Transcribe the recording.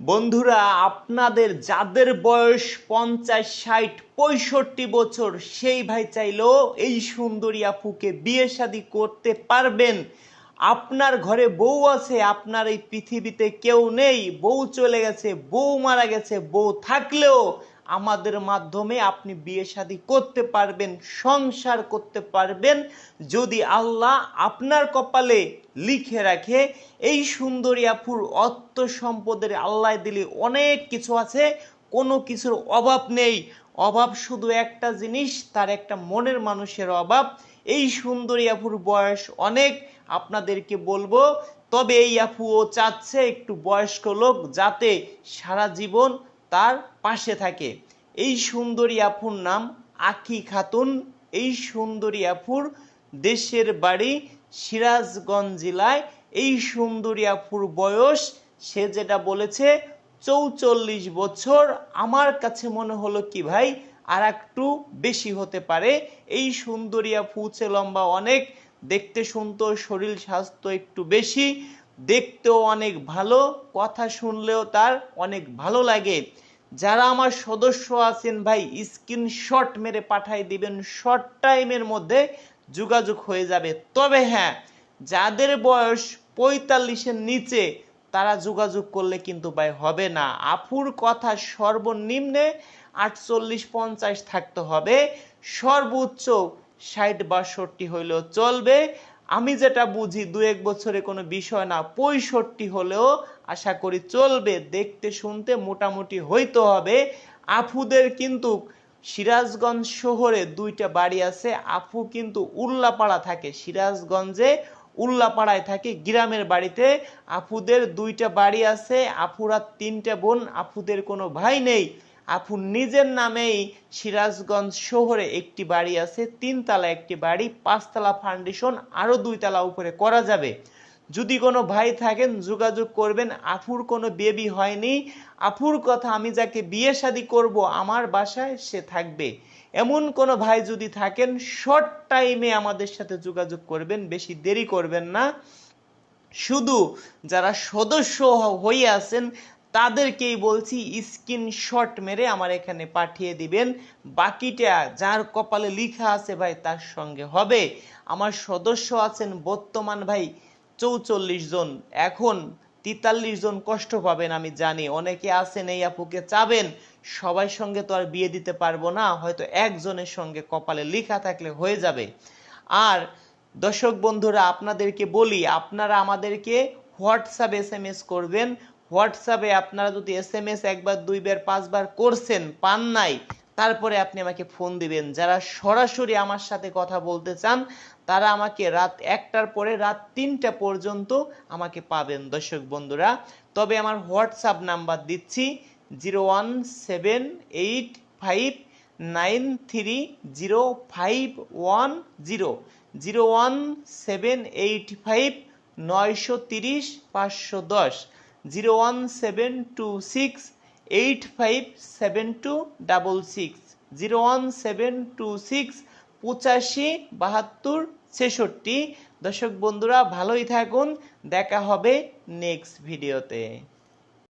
বন্ধুরা, আপনাদের যাদের বয়স পঞ্চাশ, ষাট, পঁয়ষট্টি বছর, সেই ভাই চাইলেও এই সুন্দরী আপুকে বিয়ে শাদী করতে পারবেন। আপনার ঘরে বউ আছে, আপনার এই পৃথিবীতে কেউ নেই। বউ চলে গেছে, বউ মারা গেছে, বউ থাকলেও আমাদের মাধ্যমে আপনি বিয়ে শাদী করতে পারবেন, সংসার করতে পারবেন। যদি আল্লাহ আপনার কপালে লিখে রাখে, এই সুন্দরী আপুর অর্থ সম্পদের আল্লাহ দিলে অনেক কিছু আছে, কোনো কিছুর অভাব নেই। অভাব শুধু একটা জিনিস, তার একটা মনের মানুষের অভাব। এই সুন্দরী আপুর বয়স অনেক, আপনাদেরকে বলব। তবে এই আপু ও চাচ্ছে একটু বয়স্ক লোক যাতে সারা জীবন তার পাশে থাকে। এই সুন্দরী আপুর নাম আখি খাতুন। এই সুন্দরী আপুর দেশের বাড়ি সিরাজগঞ্জ জেলায়। এই সুন্দরী আপুর বয়স, সে যেটা বলেছে, চৌচল্লিশ বছর। আমার কাছে মনে হলো কি ভাই, আর একটু বেশি হতে পারে। এই সুন্দরী হচ্ছে লম্বা অনেক। দেখতে সুন্দর শরীর স্বাস্থ্য একটু বেশি। দেখতেও অনেক ভালো, কথা শুনলেও তার অনেক ভালো লাগে। যারা আমার সদস্য আছেন ভাই স্ক্রিনশট মেরে পাঠাই দিবেন শর্ট টাইমের মধ্যে যোগাযোগ হয়ে যাবে। তবে হ্যাঁ যাদের বয়স পঁয়তাল্লিশের নিচে, তারা যোগাযোগ করলে কিন্তু ভাই হবে না। আফুর কথা সর্বনিম্নে আটচল্লিশ পঞ্চাশ থাকতে হবে। সর্বোচ্চ ষাট বাষট্টি হইলেও চলবে। আমি যেটা বুঝি দু এক বছরে কোনো বিষয় না, পঁয়ষট্টি হলেও আশা করি চলবে, দেখতে শুনতে মোটামুটি হইতে হবে। আফুদের কিন্তু সিরাজগঞ্জ শহরে দুইটা বাড়ি আছে, আফু কিন্তু উল্লাপাড়া থাকে, সিরাজগঞ্জে উল্লাপাড়ায় থাকে, গ্রামের বাড়িতে। আফুদের দুইটা বাড়ি আছে, আফুরা তিনটা বোন, আফুদের কোনো ভাই নেই। আপু নিজের নামেই সিরাজগঞ্জ শহরে একটি বাড়ি আছে, তিনতলা একটি বাড়ি, পাঁচতলা ফাউন্ডেশন আরও দুইতলা উপরে করা যাবে। যদি কোনো ভাই থাকেন, যোগাযোগ করবেন। আফুর কোনো বেবি হয়নি। আফুর কথা আমি যাকে বিয়ে শাদী করব, আমার বাসায় সে থাকবে। এমন কোনো ভাই যদি থাকেন শর্ট টাইমে আমাদের সাথে যোগাযোগ করবেন, বেশি দেরি করবেন না। শুধু যারা সদস্য হয়ে আছেন তাদেরকেই বলছি স্ক্রিনশট মেরে আমার এখানে পাঠিয়ে দিবেন। বাকিটা যার কপালে লিখা আছে ভাই, তার সঙ্গে হবে। আমার সদস্য আছেন বর্তমান ভাই চৌচল্লিশ জন। এখন তেতাল্লিশ জন কষ্ট পাবেন, আমি জানি। অনেকে আছেন, এই আপুকে চাবেন। সবার সঙ্গে তো আর বিয়ে দিতে পারব না। হয়তো একজনের সঙ্গে কপালে লেখা থাকলে হয়ে যাবে। আর দর্শক বন্ধুরা, আপনাদেরকে বলি, আপনারা আমাদেরকে হোয়াটসঅ্যাপ, এস এম এস করবেন। হোয়াটসঅ্যাপে আপনারা যদি এস এম এস একবার, দুইবার, পাঁচবার করছেন, পান নাই, তারপরে আপনি আমাকে ফোন দিবেন। যারা সরাসরি আমার সাথে কথা বলতে চান, তারা আমাকে রাত একটার পরে রাত তিনটা পর্যন্ত আমাকে পাবেন। দর্শক বন্ধুরা, তবে আমার হোয়াটসঅ্যাপ নাম্বার দিচ্ছি zero one seven eight five nine three zero five one zero. Zero one seven eight five নয়শো তিরিশ পাঁচশো দশ। Zero one seven two six eight five seven two double six zero one seven two six পঁচাশি বাহাত্তর ছেষট্টি। দর্শক বন্ধুরা, ভালোই থাকুন। দেখা হবে নেক্সট ভিডিওতে